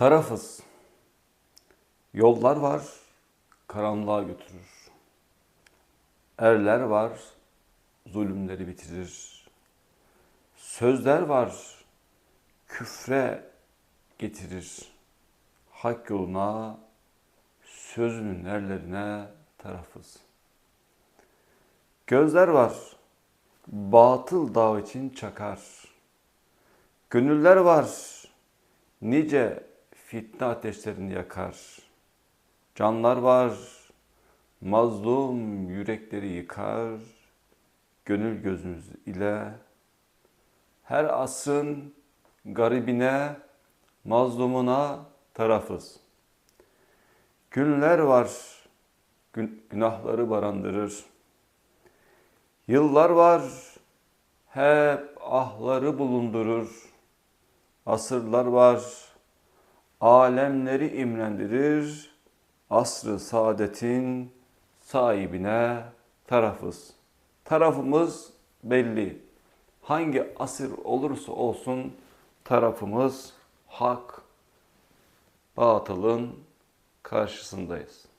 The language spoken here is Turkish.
Tarafız. Yollar var, karanlığa götürür. Erler var, zulümleri bitirir. Sözler var, küfre getirir. Hak yoluna, sözünün erlerine tarafız. Gözler var, batıl dağ için çakar. Gönüller var, nice fitne ateşlerini yakar. Canlar var, mazlum yürekleri yıkar. Gönül gözümüz ile her asrın garibine, mazlumuna tarafız. Günler var, gün- günahları barındırır. Yıllar var, hep ahları bulundurur. Asırlar var, alemleri imrendirir. Asrı saadetin sahibine tarafız. Tarafımız belli. Hangi asır olursa olsun tarafımız hak, batılın karşısındayız.